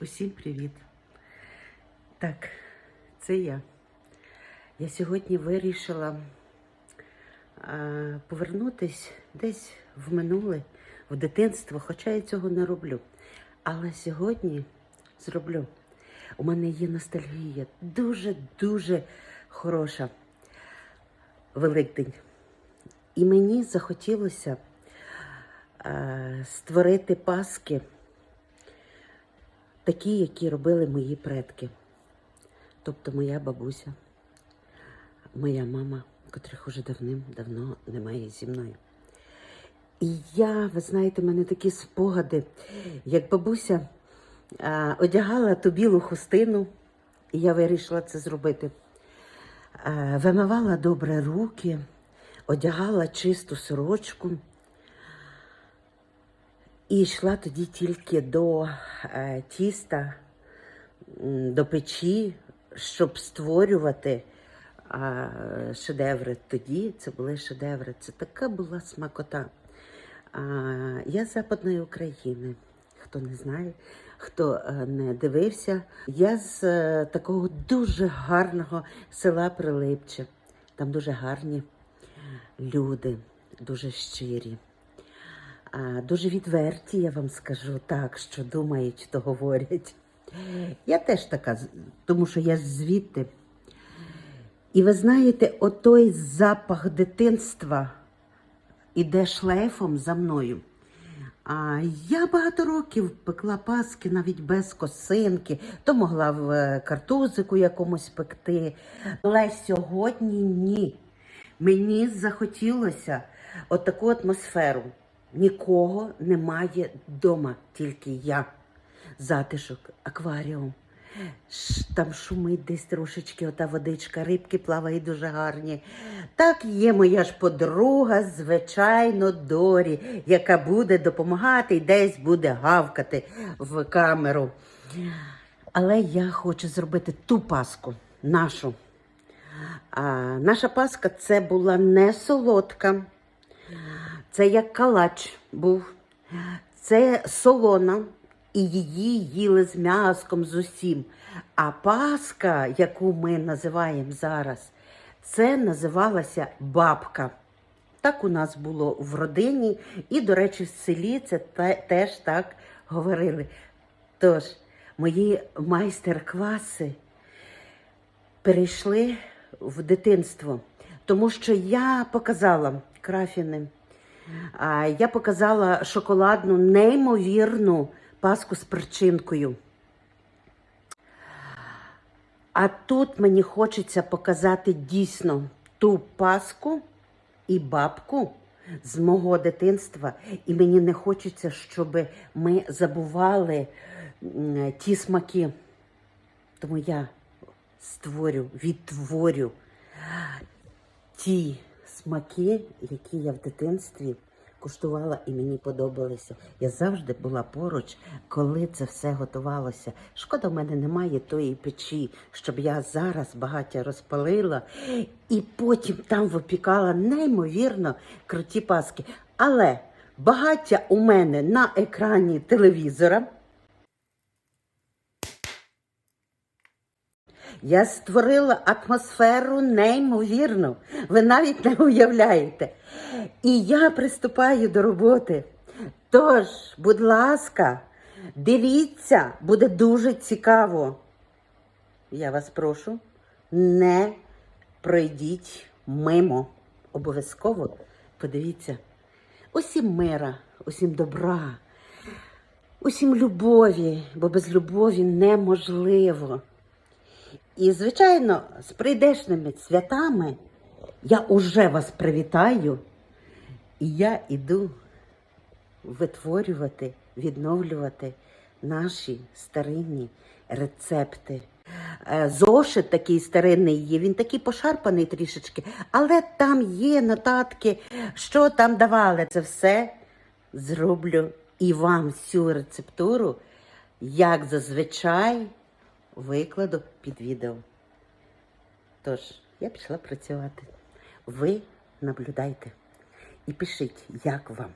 Усім привіт. Так, це я. Я сьогодні вирішила а, повернутись десь в минуле, в дитинство, хоча я цього не роблю. Але сьогодні зроблю. У мене є ностальгія, дуже-дуже хороша. Великдень. І мені захотілося е, створити паски, такі, які робили мої предки. Тобто моя бабуся, моя мама, котрих уже давним-давно немає зі мною. І я, ви знаєте, в мене такі спогади, як бабуся е, одягала ту білу хустину, і я вирішила це зробити. Е, вимивала добре руки, одягала чисту сорочку і йшла тоді тільки до е, тіста, до печі, щоб створювати шедеври. Тоді це були шедеври. Це така була смакота. Я з Западної України. Хто не знає, хто е, не дивився, я з е, такого дуже гарного села Прилипче. Там дуже гарні люди, дуже щирі, дуже відверті, я вам скажу так, що думають, то говорять. Я теж така, тому що я звідти. І ви знаєте, отой запах дитинства іде шлейфом за мною. А я багато років пекла паски навіть без косинки, то могла в е, картузику якомусь пекти. Але сьогодні ні. Мені захотілося отаку атмосферу. Нікого немає вдома, тільки я. Затишок, акваріум. Там шумить десь трошечки ота водичка, рибки плавають дуже гарні. Так є моя ж подруга, звичайно, Дорі, яка буде допомагати і десь буде гавкати в камеру. Але я хочу зробити ту паску, нашу. А, наша паска це була не солодка, це як калач був. Це солона, і її їли з м'яском, з усім. А паска, яку ми називаємо зараз, це називалася бабка. Так у нас було в родині, і, до речі, в селі це те- теж так говорили. Тож, мої майстер-класи перейшли в дитинство, тому що я показала крафіни, я показала шоколадну, неймовірну паску з перчинкою. А тут мені хочеться показати дійсно ту паску і бабку з мого дитинства. І мені не хочеться, щоб ми забували ті смаки. Тому я створю, відтворю ті смаки, які я в дитинстві куштувала і мені подобалися. Я завжди була поруч, коли це все готувалося. Шкода, в мене немає тої печі, щоб я зараз багаття розпалила і потім там випікала неймовірно круті паски. Але багаття у мене на екрані телевізора. Я створила атмосферу неймовірну. Ви навіть не уявляєте. І я приступаю до роботи. Тож, будь ласка, дивіться, буде дуже цікаво. Я вас прошу, не пройдіть мимо. Обов'язково подивіться. Усім мира, усім добра, усім любові, бо без любові неможливо. І, звичайно, з прийдешними святами я уже вас привітаю, і я іду витворювати, відновлювати наші старинні рецепти. Е, Зошит такий старинний є, він такий пошарпаний трішечки, але там є нотатки, що там давали. Це все зроблю і вам всю рецептуру, як зазвичай, викладу під відео. Тож, я пішла працювати. Ви наблюдайте і пишіть, як вам.